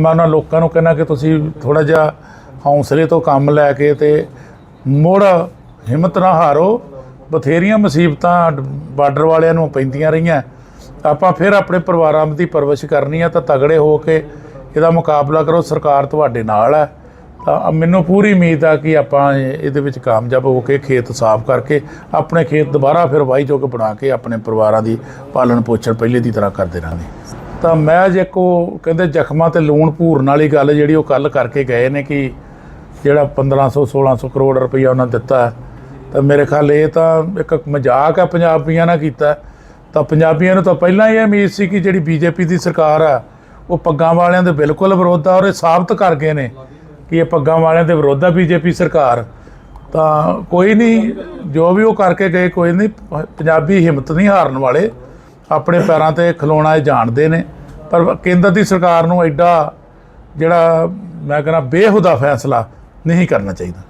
ਮੈਂ ਉਹਨਾਂ ਲੋਕਾਂ ਨੂੰ ਕਹਿੰਦਾ ਕਿ ਤੁਸੀਂ ਥੋੜਾ ਜਿਹਾ ਹੌਸਲੇ ਤੋਂ ਕੰਮ ਲੈ ਕੇ ਤੇ ਮੁੜ ਹਿੰਮਤ ਨਾ ਹਾਰੋ। ਬਥੇਰੀਆਂ ਮੁਸੀਬਤਾਂ ਬਾਰਡਰ ਵਾਲਿਆਂ ਨੂੰ ਪੈਂਦੀਆਂ ਰਹੀਆਂ। ਆਪਾਂ ਫਿਰ ਆਪਣੇ ਪਰਿਵਾਰਾਂ ਦੀ ਪਰਵਰਿਸ਼ ਕਰਨੀ ਆ ਤਾਂ ਤਗੜੇ ਹੋ ਕੇ ਇਹਦਾ ਮੁਕਾਬਲਾ ਕਰੋ। ਸਰਕਾਰ ਤੁਹਾਡੇ ਨਾਲ ਹੈ ਤਾਂ ਮੈਨੂੰ ਪੂਰੀ ਉਮੀਦ ਆ ਕਿ ਆਪਾਂ ਇਹਦੇ ਵਿੱਚ ਕਾਮਯਾਬ ਹੋ ਕੇ ਖੇਤ ਸਾਫ਼ ਕਰਕੇ ਆਪਣੇ ਖੇਤ ਦੁਬਾਰਾ ਫਿਰ ਵਾਹੀ ਜੋਗ ਬਣਾ ਕੇ ਆਪਣੇ ਪਰਿਵਾਰਾਂ ਦੀ ਪਾਲਣ ਪੋਸ਼ਣ ਪਹਿਲੇ ਦੀ ਤਰ੍ਹਾਂ ਕਰਦੇ ਰਹਾਂਗੇ। ਤਾਂ ਮੈਂ ਜੇ ਕੋ ਕਹਿੰਦੇ ਜ਼ਖਮਾਂ ਤੇ ਲੂਣ ਭੂਰਨ ਵਾਲੀ ਗੱਲ ਜਿਹੜੀ ਉਹ ਕੱਲ ਕਰਕੇ ਗਏ ਨੇ ਕਿ ਜਿਹੜਾ 1500 1600 ਕਰੋੜ ਰੁਪਈਆ ਉਹਨਾਂ ਦਿੱਤਾ ਤਾਂ ਮੇਰੇ ਖਿਆਲ ਇਹ ਤਾਂ ਇੱਕ ਮਜ਼ਾਕ ਹੈ ਪੰਜਾਬੀਆਂ ਨਾਲ ਕੀਤਾ ਤਾਂ ਪੰਜਾਬੀਆਂ ਨੂੰ ਤਾਂ ਪਹਿਲਾਂ ਹੀ ਉਮੀਦ ਸੀ ਕਿ ਜਿਹੜੀ ਬੀਜੇਪੀ ਦੀ ਸਰਕਾਰ ਆ ਉਹ ਪੱਗਾਂ ਵਾਲਿਆਂ ਦੇ ਬਿਲਕੁਲ ਵਿਰੋਧ ਆ ਔਰ ਇਹ ਸਾਬਤ ਕਰ ਗਏ ਨੇ ਕਿ ਇਹ ਪੱਗਾਂ ਵਾਲਿਆਂ ਦੇ ਵਿਰੋਧ ਆ ਬੀਜੇਪੀ ਸਰਕਾਰ। ਤਾਂ ਕੋਈ ਨਹੀਂ, ਜੋ ਵੀ ਉਹ ਕਰਕੇ ਗਏ, ਕੋਈ ਨਹੀਂ, ਪੰਜਾਬੀ ਹਿੰਮਤ ਨਹੀਂ ਹਾਰਨ ਵਾਲੇ। ਆਪਣੇ ਪੈਰਾਂ ਤੇ ਖਲੋਣਾ ਇਹ ਜਾਣਦੇ ਨੇ। ਪਰ ਕੇਂਦਰ ਦੀ ਸਰਕਾਰ ਨੂੰ ਐਡਾ ਜਿਹੜਾ ਮੈਂ ਕਹਿੰਦਾ ਬੇਹੁਦਾ ਫੈਸਲਾ ਨਹੀਂ ਕਰਨਾ ਚਾਹੀਦਾ।